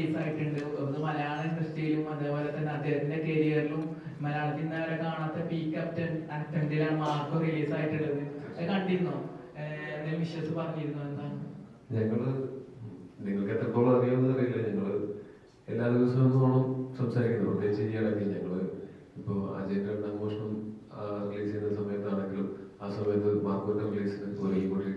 Release ആയിട്ടുണ്ട് അത് മലയാള ഇൻഡസ്ട്രിയിലും അതേപോലെ തന്നെ അദ്ദേഹത്തിന്റെ കരിയറിലും മലയാളത്തിൽ നിന്ന് അവരെ കാണാത്ത പീക്ക് അപ്റ്റൻ മാർക്ക് മാർക്കോ റിലീസ് ആയിട്ടുള്ളത് അത് കണ്ടിരുന്നോ? എന്തെങ്കിലും വിശ്വസ് പറഞ്ഞിരുന്നോ എന്താണ് ഞങ്ങൾ നിങ്ങൾക്ക് എത്രത്തോളം അറിയാമെന്ന് അറിയില്ല. ഞങ്ങൾ എല്ലാ ദിവസവും ഓണം സംസാരിക്കുന്നു. പ്രത്യേകിച്ച് ഈ ഇടയ്ക്ക് ഞങ്ങൾ ഇപ്പോ അജയന്റെ രണ്ടാം മോഷണം റിലീസ് ചെയ്യുന്ന സമയത്താണെങ്കിലും ആ സമയത്ത് മാർക്കോന്റെ റിലീസിന് ഒരുങ്ങിക്കൊണ്ടിരിക്കുകയായിരുന്നു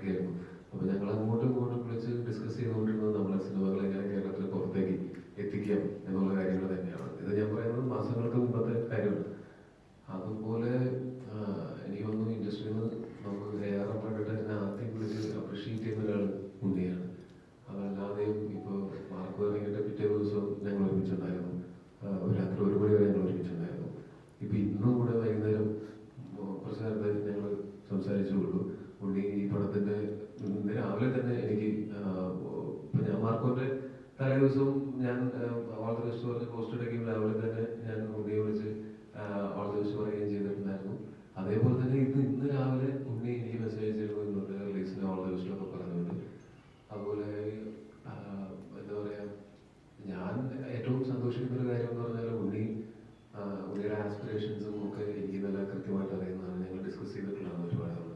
ആസ്പിറേഷൻസും ഒക്കെ എനിക്ക് നല്ല കൃത്യമായിട്ട് അറിയുന്നതാണ്. ഞങ്ങൾ ഡിസ്കസ് ചെയ്തിട്ടുള്ളതാണ് ഒരുപാട് തവണ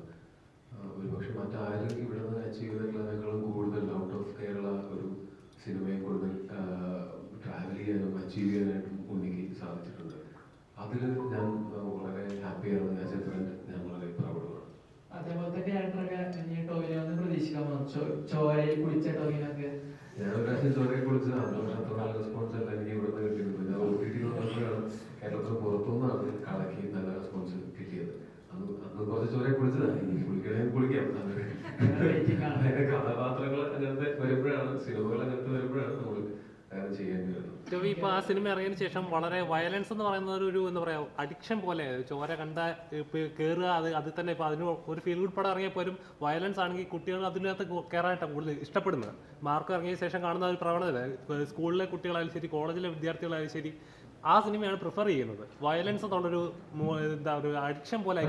ഒരുപക്ഷെ മറ്റാരും ഇവിടെ നിന്ന് അച്ചീവ് ചെയ്തിട്ടുള്ളതിനേക്കാളും കൂടുതൽ ഔട്ട് ഓഫ് കേരള ഒരു സിനിമയെ കൂടുതൽ ട്രാവൽ ചെയ്യാനും അച്ചീവ് ചെയ്യാനായിട്ടും ഉണ്ണിക്ക് സാധിച്ചിട്ടുണ്ട്. അതിൽ ഞാൻ വളരെ ഹാപ്പിയാണ് ആസ് എ ഫ്രണ്ട് ഞാൻ വളരെ പ്രൗഡാണ് അതേപോലത്തെ ക്യാരക്ടറൊക്കെ ഇനി ടോവിനോന്ന് പ്രതീക്ഷിക്കാമോ ചോ- ചോരയിൽ കുളിച്ച ടോവിനൊക്കെ. ഞാൻ ഒരു പ്രാവശ്യം ചോരയെ കുറിച്ച് അന്ന് പക്ഷെ അത്ര നല്ല റെസ്പോൺസ് അല്ല എനിക്ക് ഇവിടെ നിന്ന് കിട്ടിയത്. പിന്നെ ഒ ടി ടി വന്നപ്പോഴാണ് കേരളത്തിന് കുളിക്കണമെങ്കിൽ കുളിക്കാം അങ്ങനെ കഥാപാത്രങ്ങൾ അങ്ങനത്തെ വരുമ്പോഴാണ് സിനിമകൾ അങ്ങനത്തെ വരുമ്പോഴാണ് നമ്മൾ അങ്ങനെ ചെയ്യേണ്ടി വരുന്നത്. ആ സിനിമ ഇറങ്ങിയതിനു ശേഷം വളരെ വയലൻസ് എന്ന് പറയുന്ന ഒരു- എന്താ പറയാ അഡിക്ഷൻ പോലെ ചോര കണ്ട കയറുക അത് അതിൽ തന്നെ ഇപ്പൊ അതിന് ഒരു ഫീൽ ഗുഡ് പടം ഇറങ്ങിയപ്പോലും വയലൻസ് ആണെങ്കിൽ കുട്ടികൾ അതിനകത്ത് കയറാനായിട്ടാണ് കൂടുതൽ ഇഷ്ടപ്പെടുന്നത്. മാർക്ക് ഇറങ്ങിയ ശേഷം കാണുന്ന ഒരു പ്രവണത സ്കൂളിലെ കുട്ടികളായാലും ശരി കോളേജിലെ വിദ്യാർത്ഥികളായാലും ശരി ആ സിനിമയാണ് പ്രിഫർ ചെയ്യുന്നത്. വയലൻസ് എന്നുള്ളൊരു എന്താ ഒരു അഡിക്ഷൻ പോലെ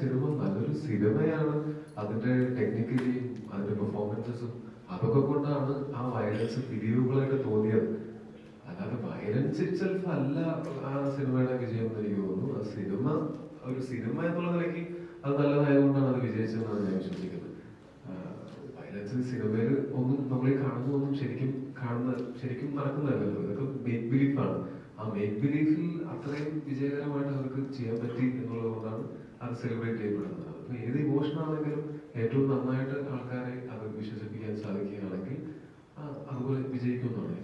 സിനിമ നല്ലൊരു സിനിമയാണ്. അതിന്റെ ടെക്നിക്കലി അതിന്റെ പെർഫോമൻസസും അതൊക്കെ കൊണ്ടാണ് ആ വയലൻസ് പിരിവുകളായിട്ട് തോന്നിയത്. അല്ലാതെ വയലൻസ് ഇറ്റ്സെൽഫ് അല്ല ആ സിനിമയുടെ വിജയം എന്ന് എനിക്ക് തോന്നുന്നു ആ സിനിമ ഒരു സിനിമ എന്നുള്ള നിലയ്ക്ക് അത് നല്ലതായതുകൊണ്ടാണ് അത് വിജയിച്ചതെന്നാണ് ഞാൻ വിശ്വസിക്കുന്നത് സിനിമയിൽ ഒന്നും നമ്മൾ ഈ കാണുന്നതൊന്നും ശരിക്കും കാണുന്ന ശരിക്കും നടക്കുന്നതല്ലല്ലോ ഇതൊക്കെ മേക്ക് ആണ്. ആ മേക്ക് ബിലീഫിൽ അത്രയും വിജയകരമായിട്ട് അവർക്ക് ചെയ്യാൻ പറ്റി എന്നുള്ളത് കൊണ്ടാണ് അത് സെലിബ്രേറ്റ് ചെയ്യപ്പെടുന്നത്. അപ്പൊ ഏത് ഇമോഷൻ ആണെങ്കിലും ഏറ്റവും നന്നായിട്ട് ആൾക്കാരെ അത് വിശ്വസിപ്പിക്കാൻ സാധിക്കുകയാണെങ്കിൽ അതുപോലെ വിജയിക്കുന്നതാണ്